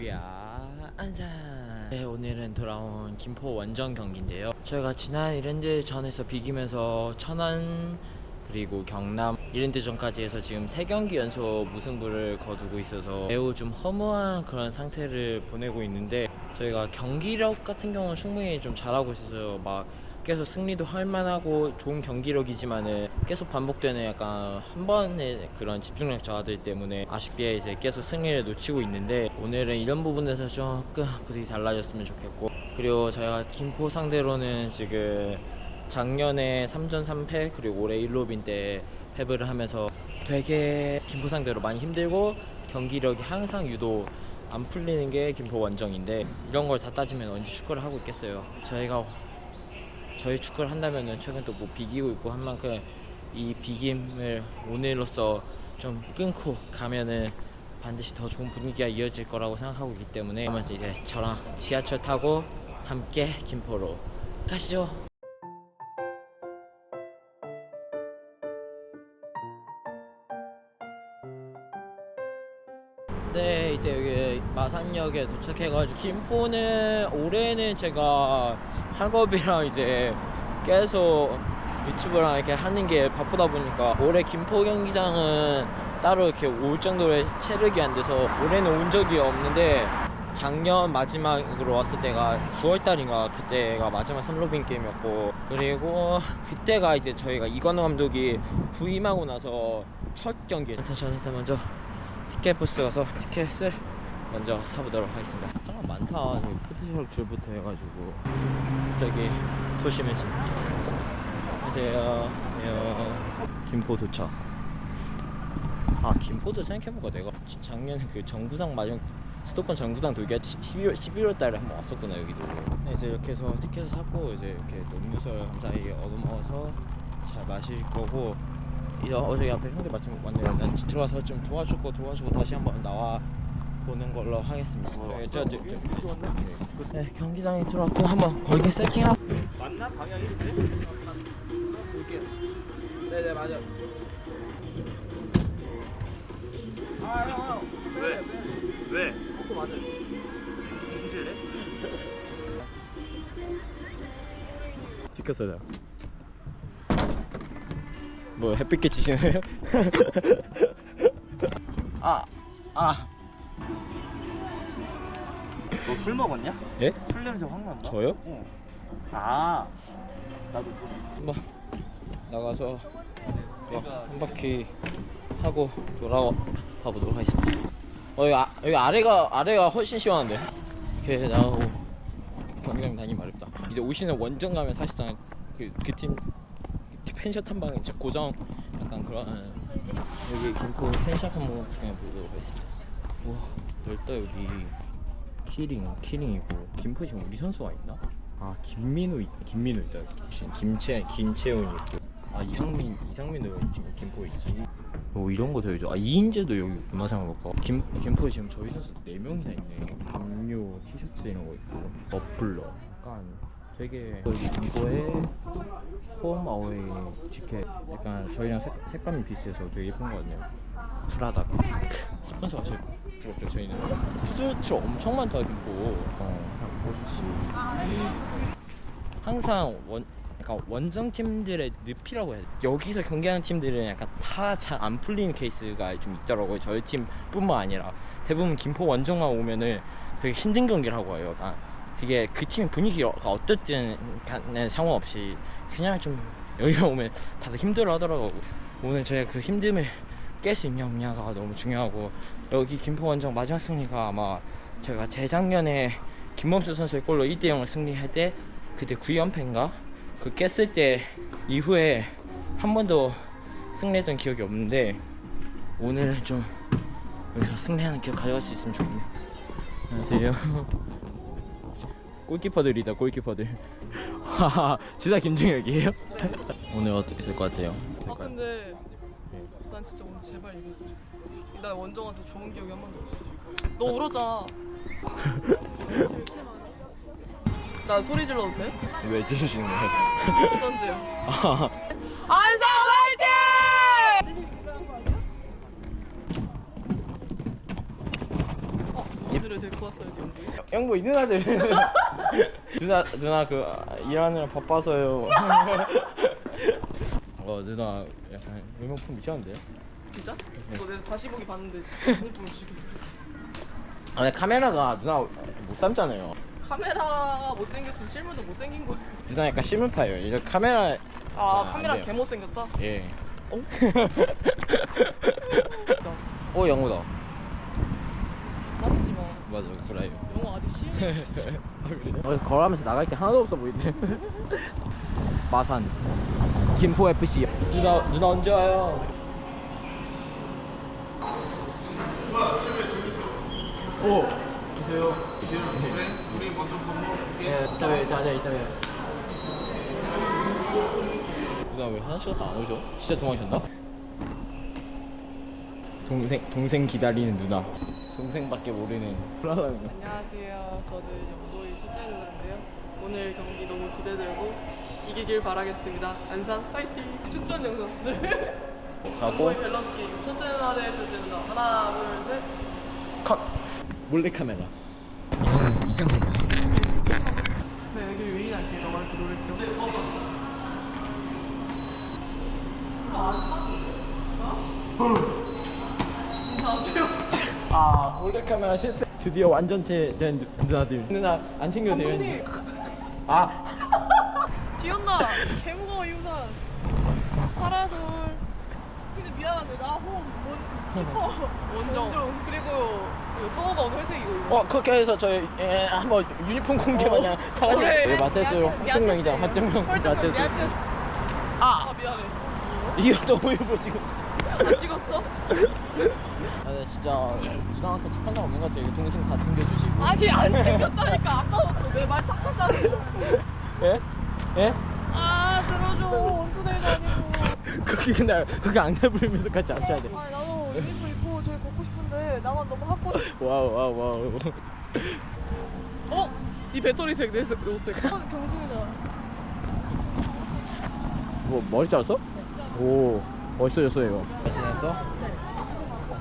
위아 안산. 네, 오늘은 돌아온 김포 원정 경기인데요. 저희가 지난 이랜드 전에서 비기면서 천안 그리고 경남 이랜드 전까지 해서 지금 세 경기 연속 무승부를 거두고 있어서 매우 좀 허무한 그런 상태를 보내고 있는데 저희가 경기력 같은 경우는 충분히 좀 잘하고 있어서 막 계속 승리도 할 만하고 좋은 경기력이지만은 계속 반복되는 약간 한 번의 그런 집중력 저하들 때문에 아쉽게 이제 계속 승리를 놓치고 있는데 오늘은 이런 부분에서 조금 분위기 달라졌으면 좋겠고 그리고 저희가 김포 상대로는 지금 작년에 3전 3패 그리고 올해 1로빈 때 패배를 하면서 되게 김포 상대로 많이 힘들고 경기력이 항상 유독 안 풀리는 게 김포 원정인데 이런 걸 다 따지면 언제 축구를 하고 있겠어요. 저희가 저희 축구를 한다면은 최근 또 뭐 비기고 있고 한 만큼 이 비김을 오늘로써 좀 끊고 가면은 반드시 더 좋은 분위기가 이어질 거라고 생각하고 있기 때문에 그러면 이제 저랑 지하철 타고 함께 김포로 가시죠. 네 이제 여기 마산역에 도착해가지고 김포는 올해는 제가 학업이랑 이제 계속 유튜브랑 이렇게 하는 게 바쁘다 보니까 올해 김포 경기장은 따로 이렇게 올 정도의 체력이 안 돼서 올해는 온 적이 없는데 작년 마지막으로 왔을 때가 9월달인가 그때가 마지막 선로빈 게임이었고 그리고 그때가 이제 저희가 이관호 감독이 부임하고 나서 첫 경기. 저는 일단 먼저 티켓 부스 가서 티켓을 먼저 사보도록 하겠습니다. 사람 많다. 포토샵 줄부터 해가지고 저기 조심해지 안녕하세요. 안녕 김포 도착. 아 김포도 생각해보니까 내가 지- 작년에 그 정구장 마중 수도권 정구장 돌기 12월 11월 달에 한번 왔었구나 여기도. 네, 이제 이렇게 해서 티켓을 샀고 이제 이렇게 또 음료수를 감사히 얻어먹어서 잘 마실 거고 이제 어제 앞에 형들 마침 왔네요. 난 들어가서 좀 도와주고 도와주고 다시 한번 나와 보는 걸로 하겠습니다 네, 저, 저, 저, 네, 경기장에 들어왔고 한번 걸게 세팅하고 맞나 방향이 근데? 볼게요. 네네 맞아. 아 형 형. 왜? 왜? 그거 맞아. 힘들래? 찍혔어요 뭐 햇빛 깨치시나요? 아! 아! 너 술 먹었냐? 예? 술 냄새 확 난다. 저요? 응. 아. 나도 한번 나가서 막 내가 한 바퀴 하고 돌아와 보도록 하겠습니다. 어 여기, 아, 여기 아래가 아래가 훨씬 시원한데. 이렇게 나오고 경기장 다니기 어렵다. 이제 오시는 원정 가면 사실상 그그팀 펜션 탐방 진짜 고정 약간 그런 여기 김포 펜션 한번 그냥 보도록 하겠습니다. 와 넓다 여기. 키링 키링이고 김포 지금 우리 선수가 있나? 아 김민우 있- 김민우 있다 김채 김채훈 있고. 아 이상민 이상민도 지금 김포에 있지. 뭐 이런 거 되죠. 아 이인재도 여기 있구나 생각해볼까 김 김포에 지금 저희 선수 네 명이나 있네. 음료 티셔츠 이런 거 있고. 머플러. 약간 되게 김포에 홈 어웨이 지켓 약간 저희랑 색, 색감이 비슷해서 되게 예쁜 것 같네요. 프라다 스폰서가 제일 부럽죠 저희는. 푸드트럭 엄청 많다 김포 어 항상 원 약간 원정 팀들의 늪이라고 해야 돼. 여기서 경기하는 팀들은 약간 다 잘 안 풀리는 케이스가 좀 있더라고요 저희 팀뿐만 아니라. 대부분 김포 원정만 오면은 되게 힘든 경기를 하고 와요. 약간 되게 그 팀의 분위기가 어떻든 간에 상관없이 그냥 좀 여기가 오면 다들 힘들어 하더라고 오늘 저희가 그 힘듦을 깰 수 있냐 없냐가 너무 중요하고 여기 김포 원정 마지막 승리가 아마 저희가 재작년에 김범수 선수의 골로 1대 0을 승리할 때 그때 9연패인가? 그 깼을 때 이후에 한 번도 승리했던 기억이 없는데 오늘은 좀 여기서 승리하는 기억 가져갈 수 있으면 좋겠네요. 안녕하세요. 골키퍼들이다 골키퍼들. 진짜 김종혁이에요? 오늘 어떻게 될것 같아요? 아 근데 난 진짜 오늘 제발 이겼으면 좋겠어. 나 원정 와서 좋은 기억이 한 번도 없어. 너 울었잖아. 나 소리 질러도 돼? 왜 지르시는 거예요? 아, 안산 화이팅! 얘들을 데리고 왔어야지 영국에. 영보 이 누나들 누나 누나 그 아, 일하느라 바빠서요 어 누나 약간 외모품 미쳤는데 진짜? 이거 내가 다시 보기 봤는데 핸드폰 지금. 아 근데 카메라가 누나 못 담잖아요 카메라가 못생겼으면 실물도 못생긴 거야. 누나 약간 실물파예요 이제 카메라 아안 카메라 돼요. 개 못생겼다. 예 어? 오 영호다 맞지 마. 맞아 브라이브 영어 아직 시험이 있어. 어, 걸어가면서 나갈 게 하나도 없어 보이네 마산 김포 FC 누나 누나 언제 와요? 오 계세요 우리 먼저 밥 먹을게 예 이따 봬 이따 봬 이따 봬 누나 왜 화장실 갔다 안 오셔? 진짜 도망쳤나? 동생 동생 기다리는 누나 동생밖에 모르는 안녕하세요. 저는 영도의 첫째 누나인데요. 오늘 경기 너무 기대되고 이기길 바라겠습니다. 안산 파이팅! 추천 영상들. 가고 영도의 밸런스 게임 첫째 누나 대 둘째 누나 하나 둘 셋. 컷 몰래 카메라 이상 이상 네 여기 유인할게. 너가 이렇게 노릴게요. 네, 봐봐. 인사하세요. 아 몰래 카메라 실패 드디어 완전체 된 누- 누나들 누나 안 챙겨도 돼요 감독님. 아 비 온다. 개 무거워 이 우산. 파라솔. 근데 미안한데 나 호흡 원 키퍼 원정. 그리고 그 성호가 오늘 회색이고 이거. 어 그렇게 해서 저희 예, 한번 유니폼 공개 마냥 다 같이 그래. 네, 마테스로 활동명이장 활동명 마테스 아 미안해. 이거 너무 일보 지금 안 찍었어? 아 근데 진짜 누나한테 착한 사람 없는 것 같아요 동생 다 챙겨주시고 아직 안 챙겼다니까 아까부터 내말싹다 자르고. 예? 예? 아 들어줘 원투데이도 아니고. 그게 그날 그게 앙달 부리면서 같이 하셔야 돼아 나도 유니폼 입고 저기 걷고 싶은데 나만 너무 핫거. 와우 와우 와우 어? 네 배터리색 내 색- 옷색. 경준이다. 뭐 머리 잘랐어? 오 멋있어졌어 이거 잘 지냈어?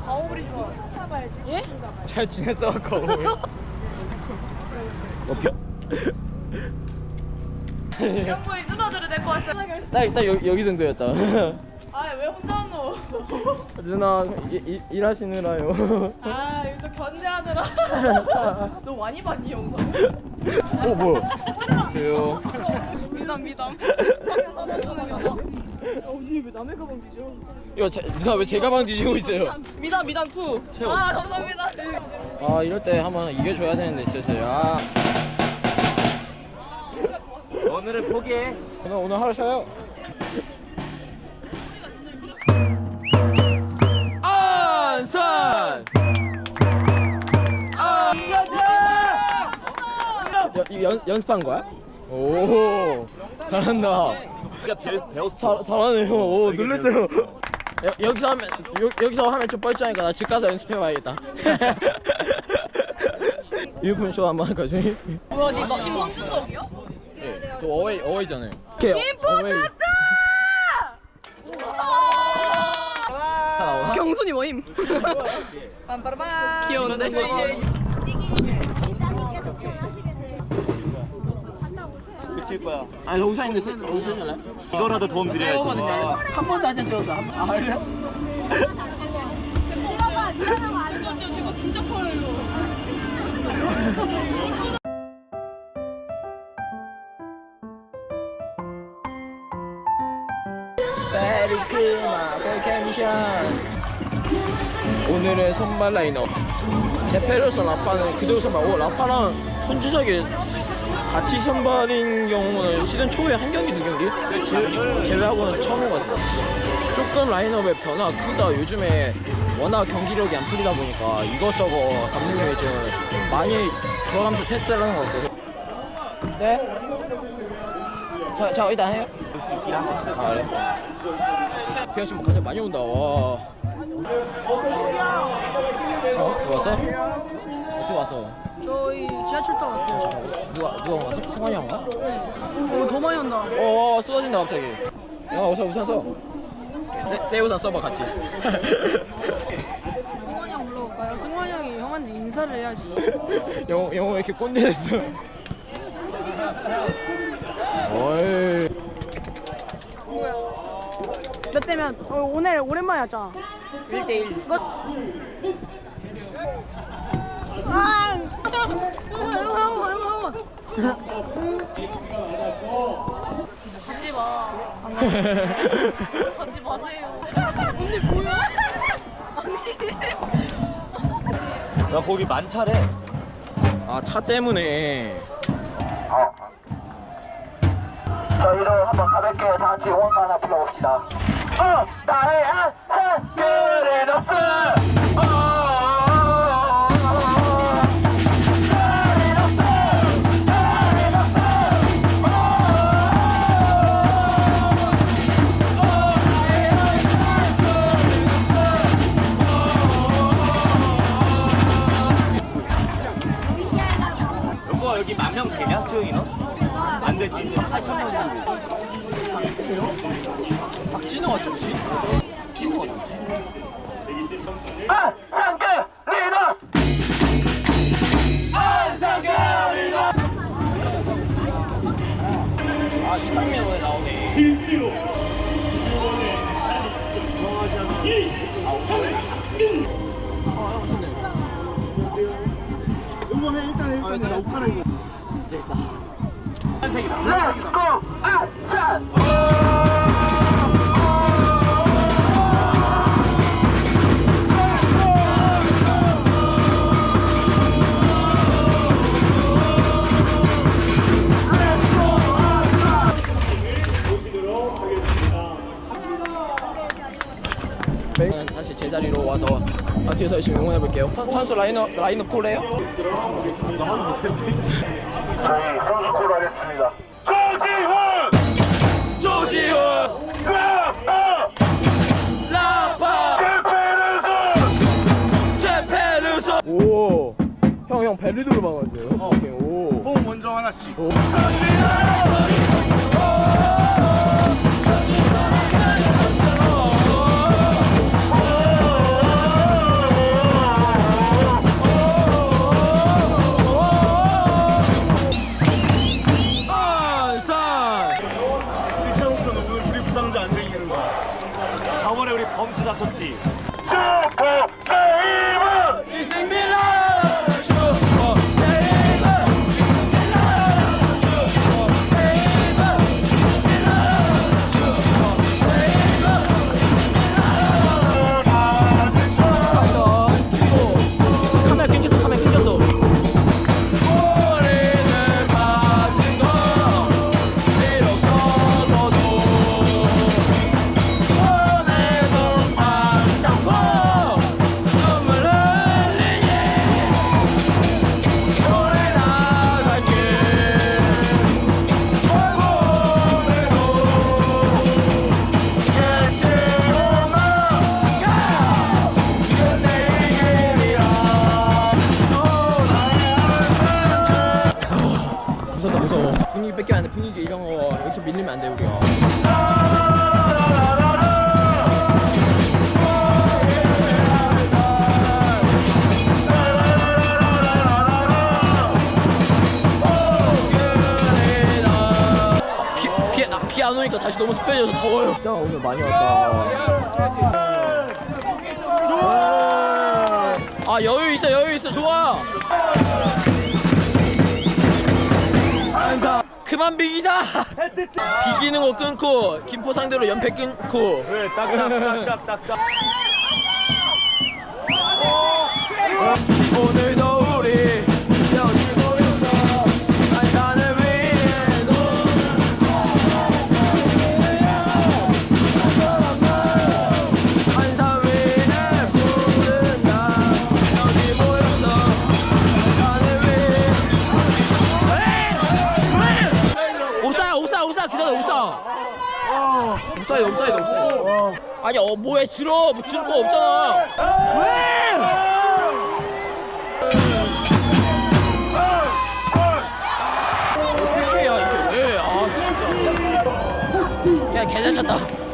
가오 부리지 마. 예? 잘 지냈어 거울 어, 벼... 영구이 누나들을 데리고 왔어. 나 이따 여, 여기 정도였다 아왜 혼자 왔노? 누나 일, 일, 일하시느라요 아 이거 또 견제하느라. 너 많이 봤니 영상? 오 뭐야 그래요 미담 미담. 야, 언니 왜 남의 가방 뒤져? 이거 제, 누나 왜 제 가방 뒤지고 있어요 미담 미담 투. 아 감사합니다. 아 이럴 때 한번 이겨줘야 되는데 슬슬 아 오늘은 포기해. 오늘 오늘 하루 쉬어요 안산 연, 이 연, 연습한 거야? 오 잘한다 진짜 배웠- 배웠어. 잘, 잘하네요 오 놀랬어요 여, 여기서 하면 여, 여기서 하면 좀 뻘쭘하니까 나 집 가서 연습해 봐야겠다 유니폼 쇼 한번 할까 저희? 뭐야 니 막힌 황준석이야? 예, 저 어웨이 어웨이잖아요 어웨이 다 나오나? 경순이 뭐임? 귀여운데? 칠 거야. 아 여기 사는데 쓰 여기 쓰실래? 이거라도 도움 드려야지. 한 번도 안 찍었어 한 번. 아 그래? 지금 진짜 커요 이거. 베리크마 오늘의 선발 라인업 제페르소 라파는 그대로 선발 오 라파랑 손주석이 같이 선발인 경우는 시즌 초에 한 경기 두 경기 제- 제외하고는 처음인 것 같아요 조금 라인업의 변화가 크다 요즘에 워낙 경기력이 안 풀리다 보니까 이것저것 감독님이 좀 많이 들어가면서 테스트를 하는 것 같고 네? 저, 저 일단 해요 아 그래? 비가 지금 갑자기 많이 온다 와 어? 왔어? 어떻게 왔어? 저희 지하철 타고 왔어요. 누가 누가 왔어? 승관이 형 와? 어, 더 많이 온다. 어, 어 쏟아진다 갑자기 야 우선 우산 써 새, 새 우산 써봐 같이 승관이 형 불러볼까요? 승관이 형이 형한테 인사 주사를 해야지. 영호 영호 왜 이렇게 꼰대 됐어? 어이. 몇 대면 어, 오늘 오랜만에 하자. 1대1. 아! 하지 마. 하지 마세요. 야 거기 만차래. 아 차 때문에. 저희도 한번 가볍게 다 같이 원가 하나 불러봅시다. 어, 나의 한산 그래놓스. 어, 수영 인원? 안 되지. 8천 명. 박진호 같지? 진호 같지? 한 Let's go, 한 아, 뒤에서 열심히 응원해 볼게요. 선수 라이너 라이너 콜해요? 저희 선수 콜 하겠습니다. 조지훈, 라파, 제페르소. 오, 형형 벨리도를 막았어요. 어, 오케이 오. 호흡 먼저 하나씩. 안산. 오니까 다시 너무 습해져서 더워요. 진짜 오늘 많이 왔다. 아 여유 있어 여유 있어. 좋아. 그만 비기자. 비기는 거 끊고 김포 상대로 연패 끊고. 딱딱딱딱딱. 오늘 옵사 기다려 옵사 옵사이드 옵사이드 옵사이드 아니 어 뭐해 들어 뭐 들을 거 없잖아 왜 어떻게 해야 이게 왜? 아 진짜. 그냥 개잘 쳤다.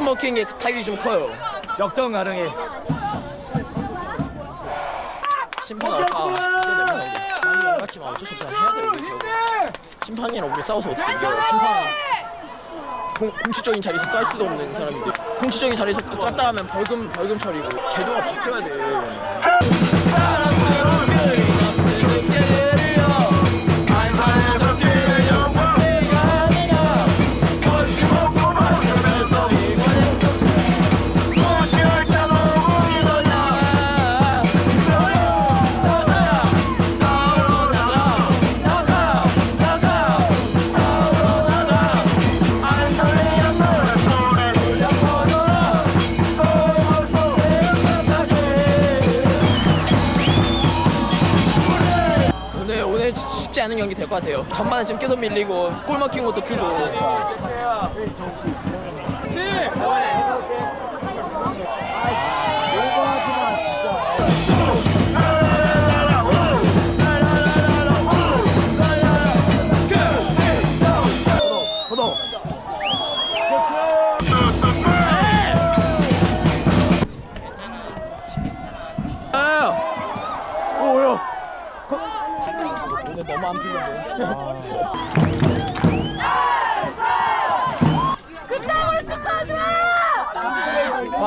막히는 게 타격이 좀 커요. 역전 가능해. 심판 우리 많이 열받지만 어쩔 수 없잖아 해야 돼 결국. 심판이랑 우리 싸워서 어떻게 이겨 심판 공, 공식적인 자리에서 깔 수도 없는 사람인데 공식적인 자리에서 깠다 하면 벌금 벌금 처리고 제도가 바뀌어야 돼 쉽지 않은 경기 될 것 같아요. 전반에 지금 계속 밀리고 골 먹힌 것도 크고.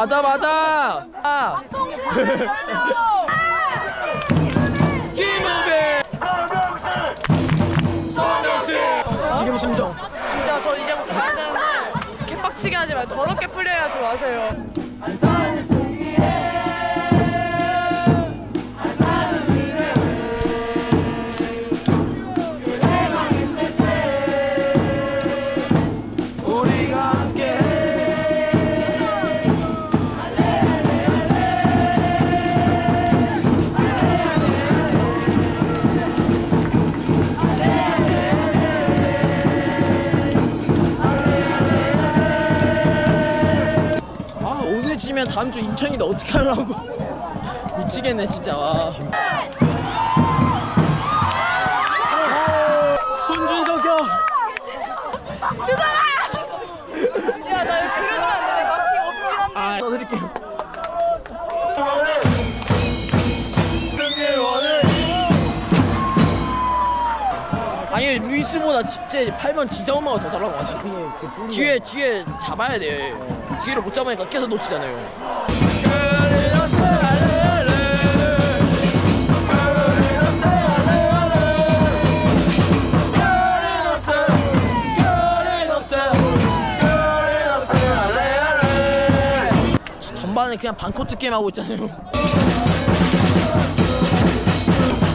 맞아 맞아. 아. 김우빈. 지금 심정. 진짜 저 이제부터 해야 되는데 개빡치게 하지 말고 더럽게 풀려야지 마세요. 지면 다음 주 인천인데 어떻게 하려고 미치겠네 진짜 와. 손준석 형 야, 나 이거 그려주면 안 되네. 마킹 없긴 한데. 아, 써드릴게요. 아니 루이스보다 진짜 8번 디자운마가 더 잘나온 것 같아. 뒤에 뒤에 잡아야 돼. 뒤를 못 잡으니까 계속 놓치잖아요. 전반에 그냥 반코트 게임 하고 있잖아요.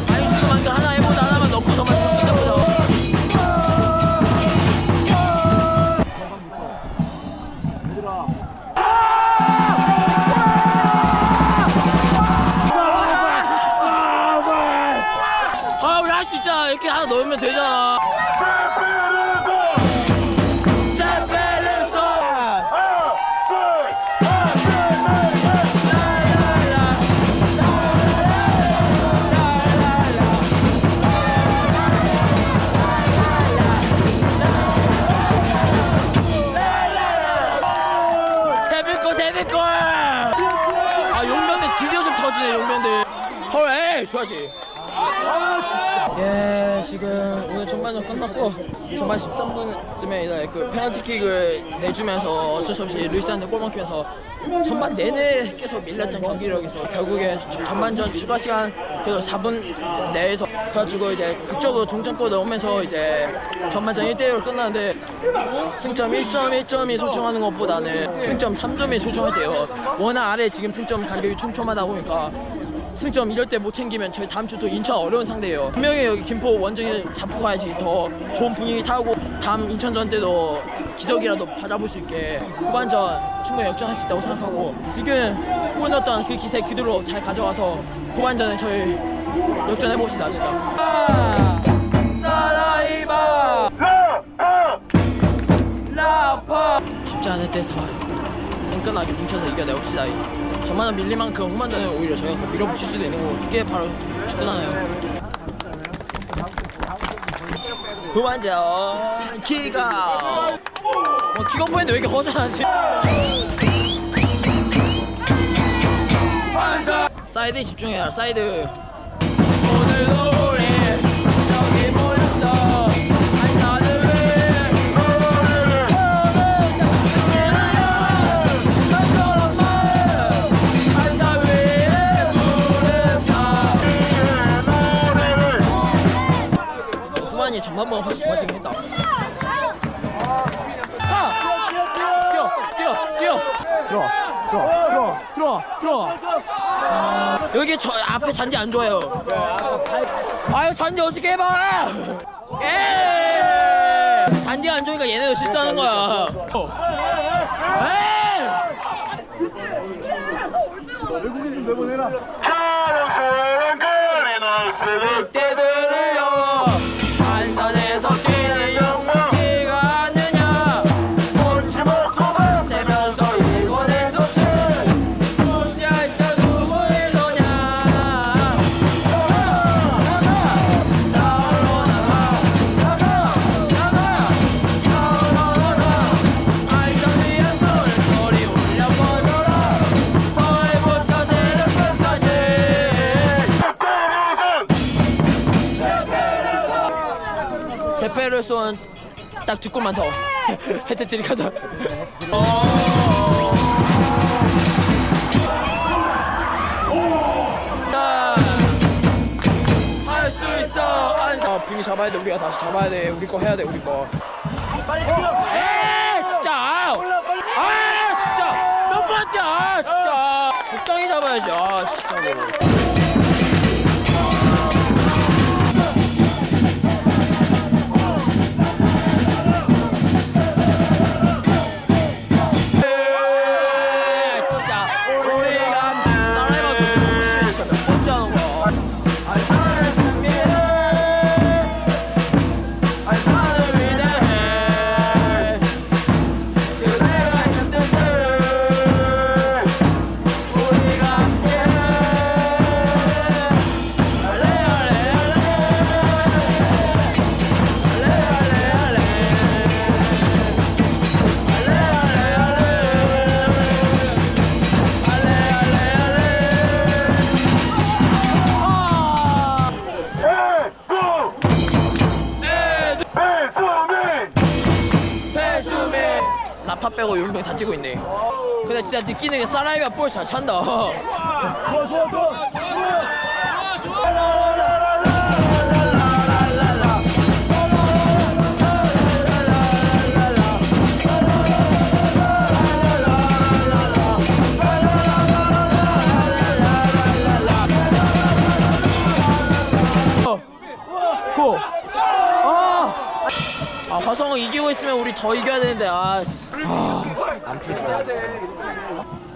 아니 지금 한거 하나 해보자 하나만 넣고 저만 하나 넣으면 되잖아. 아 용병대 드디어 좀 터지네 용병대 헐 에이 줘야지. 예 지금 오늘 전반전 끝났고 전반 13분쯤에 이제 그 페널티킥을 내주면서 어쩔 수 없이 루이스한테 골 먹히면서 전반 내내 계속 밀렸던 경기력에서 결국에 전반전 추가 시간 그래도 4분 내에서 그래가지고 이제 그쪽으로 동점골 넣으면서 이제 전반전 1대1로 끝나는데 승점 1점 1점이 소중하는 것보다는 승점 3점이 소중하대요. 워낙 아래 지금 승점 간격이 촘촘하다 보니까 승점 이럴 때 못 챙기면 저희 다음 주 또 인천 어려운 상대예요. 분명히 여기 김포 원정에 잡고 가야지 더 좋은 분위기 타고 다음 인천전 때도 기적이라도 받아볼 수 있게 후반전 충분히 역전할 수 있다고 생각하고 지금 골 넣었던 그 기세 그대로 잘 가져와서 후반전에 저희 역전해 봅시다 진짜. 사라이바 라파 쉽지 않을 때 더 끈끈하게 뭉쳐서 이겨내봅시다. 저만한 밀릴 만큼 후반전에 오히려 저희가 더 밀어붙일 수도 있는 거고 그게 바로 축구잖아요. 후반전 키가. 어, 키가 보이는데 왜 이렇게 허전하지? 사이드 집중해야 사이드. 오늘도 어차피 잔디 안 좋아요. 아유 잔디 어떻게 해봐. 에이! 잔디 안 좋으니까 얘네도 실수하는 거야. 외국인 하루 사랑 거리 딱 두 골만 더. 해태 트리 가자. 어. 아. 할수 있어. 아, 분위 어, 잡아야 돼. 우리가 다시 잡아야 돼. 우리 거 해야 돼 우리 거. 빨리 뛰어. 어, 에이 진짜. 아 진짜. 몇 번째? 아 진짜. 적당히 잡아야지. 아 진짜. 나파 빼고 용병 다 뛰고 있네. 근데 진짜 느끼는 게 사나이가 볼 잘 찬다. 좋아 좋아 좋아. 고. 아, 아 화성은 이기고 있으면 우리 더 이겨야 되는데 아. 씨. 아, 안 풀린다 진짜.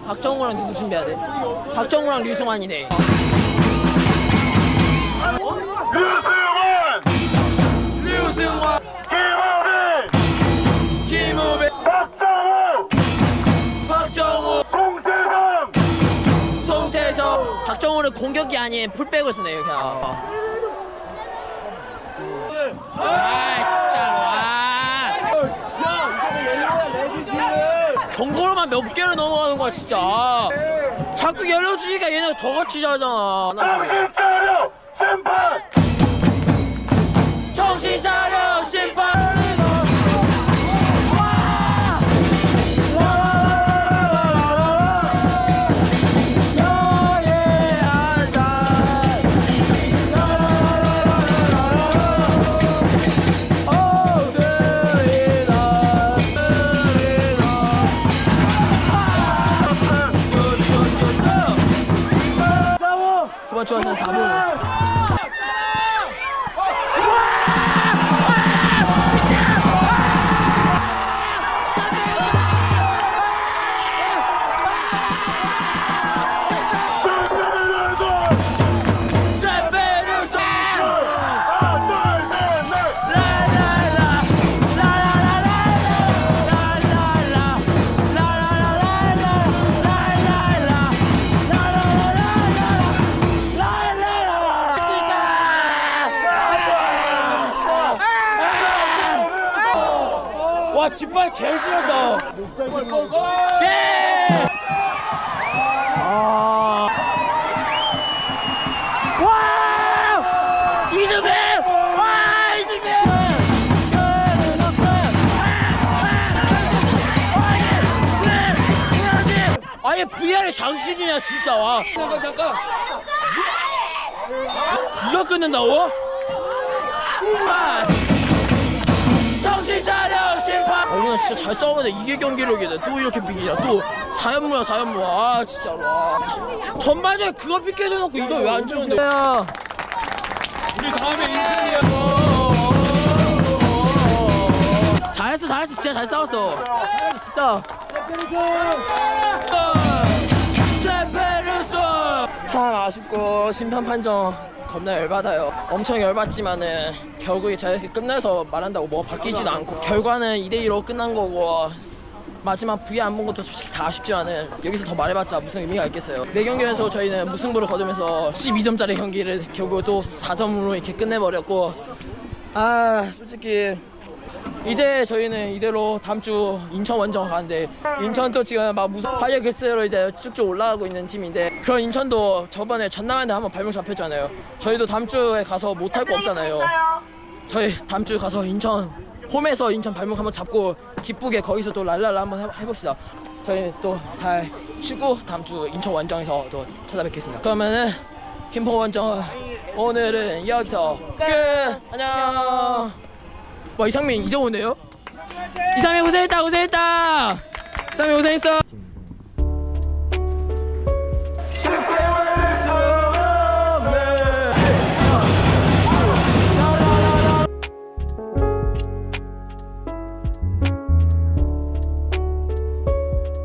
박정우랑 누구 준비해야 돼? 박정우랑 류승환이네. 류승환! 류승환! 김우빈! 김우배, 박정우! 박정우, 송태성! 송태성. 박정우는 공격이 아닌 풀백을 쓰네요, 그냥. 나이스. 몇 개를 넘어가는 거야 진짜. 자꾸 열려주니까 얘네가 더 같이 자잖아. 정신 차려 심판! 정신 차려! 你知道啥不 장식이냐 진짜. 와. 잠깐 잠깐. 이거? 아! 정신 차려 심판. 어머나 진짜 잘 싸우네 이게 경기력이네. 또 이렇게 비기냐. 또 사연무야 사연무 아 진짜로 와. 전반전에 그거 삐깨져 놓고 이거 왜 안 주는데? 야. 우리 다음에 인생이야 잘했어 잘했어. 진짜 잘 싸웠어. 진짜 참 아쉽고 심판 판정 겁나 열받아요. 엄청 열받지만은 결국에 자유롭게 끝내서 말한다고 뭐가 바뀌지도 않고 결과는 2대2로 끝난 거고 마지막 V 안본 것도 솔직히 다 아쉽지만은 여기서 더 말해봤자 무슨 의미가 있겠어요. 네 경기에서 저희는 무승부를 거두면서 12점짜리 경기를 결국 또 4점으로 이렇게 끝내버렸고 아 솔직히 이제 저희는 이대로 다음 주 인천 원정 가는데 인천도 지금 막 무슨 파이어 개스로 이제 쭉쭉 올라가고 있는 팀인데 그런 인천도 저번에 전남한테 한번 발목 잡혔잖아요. 저희도 다음 주에 가서 못 할 거 없잖아요. 저희 다음 주 가서 인천 홈에서 인천 발목 한번 잡고 기쁘게 거기서 또 랄랄라 한번 해- 해봅시다. 저희 또 잘 쉬고 다음 주 인천 원정에서 또 찾아뵙겠습니다. 그러면은 김포 원정 오늘은 여기서 끝. 안녕. 와 이상민 이제 오네요? 이상민 고생했다 고생했다 이상민 고생했어